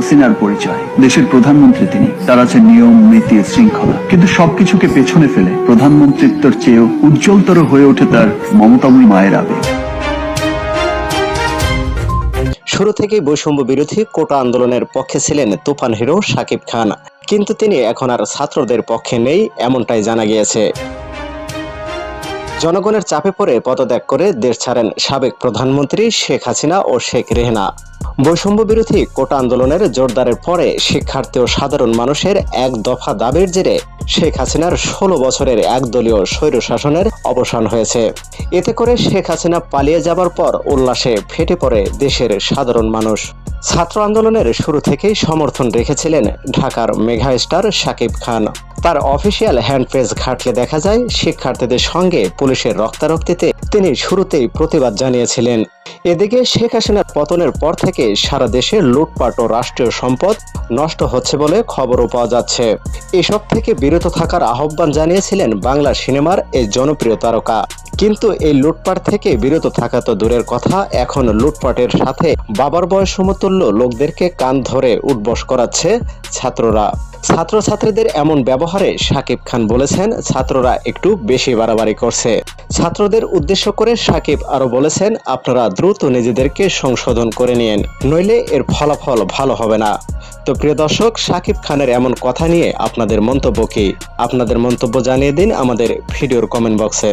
হাসিনার পরিচয়, দেশের প্রধানমন্ত্রী তিনি, তার আছে নিয়ম, নীতি, শৃঙ্খলা। কিন্তু সবকিছুকে পেছনে ফেলে প্রধানমন্ত্রিত্বের চেয়েও উজ্জ্বলতর হয়ে ওঠে তার মমতাময়ী মায়ের আবেগ। শুরু থেকেই বৈষম্য বিরোধী কোটা আন্দোলনের পক্ষে ছিলেন তুফান হিরো শাকিব খান। কিন্তু তিনি এখন আর ছাত্রদের পক্ষে নেই এমনটাই জানা গিয়েছে। জনগণের চাপে পড়ে পদত্যাগ করে দেশ ছাড়েন সাবেক প্রধানমন্ত্রী শেখ হাসিনা ও শেখ রেহনা। বৈষম্য বিরোধী কোটা আন্দোলনের জোরদারের পরে শিক্ষার্থী ও সাধারণ মানুষের এক দফা দাবির জেরে শেখ হাসিনার ষোলো বছরের একদলীয় স্বৈর শাসনের অবসান হয়েছে। এতে করে শেখ হাসিনা পালিয়ে যাবার পর উল্লাসে ফেটে পড়ে দেশের সাধারণ মানুষ। ছাত্র আন্দোলনের শুরু থেকেই সমর্থন রেখেছিলেন ঢাকার মেঘা স্টার শাকিব খান। তার অফিসিয়াল হ্যান্ড পেজ ঘাটলে দেখা যায়, শিক্ষার্থীদের সঙ্গে পুলিশের রক্তারক্তিতে তিনি শুরুতেই প্রতিবাদ জানিয়েছিলেন। এদিকে শেখ হাসিনার পতনের পর থেকে সারা দেশে লুটপাট ও রাষ্ট্রীয় সম্পদ নষ্ট হচ্ছে বলে খবরও পাওয়া যাচ্ছে। এসব থেকে বিরত থাকার আহ্বান জানিয়েছিলেন বাংলা সিনেমার এই জনপ্রিয় তারকা। কিন্তু এই লুটপাট থেকে বিরত থাকা তো দূরের কথা। এখন লুটপাটের সাথে বাবার বয়স সমতুল্য লোকদেরকে কান ধরে উঠবস করাচ্ছে ছাত্ররা। ছাত্রছাত্রীদের এমন ব্যবহারে সাকিব খান বলেছেন, ছাত্ররা একটু বেশি বাড়াবাড়ি করছে। ছাত্রদের উদ্দেশ্য করে সাকিব আরও বলেছেন, আপনারা দ্রুত নিজেদেরকে সংশোধন করে নিন নইলে এর ফলাফল ভালো হবে না। তো প্রিয় দর্শক, সাকিব খানের এমন কথা নিয়ে আপনাদের মন্তব্য কি? আপনাদের মন্তব্য জানিয়ে দিন আমাদের ভিডিওর কমেন্ট বক্সে।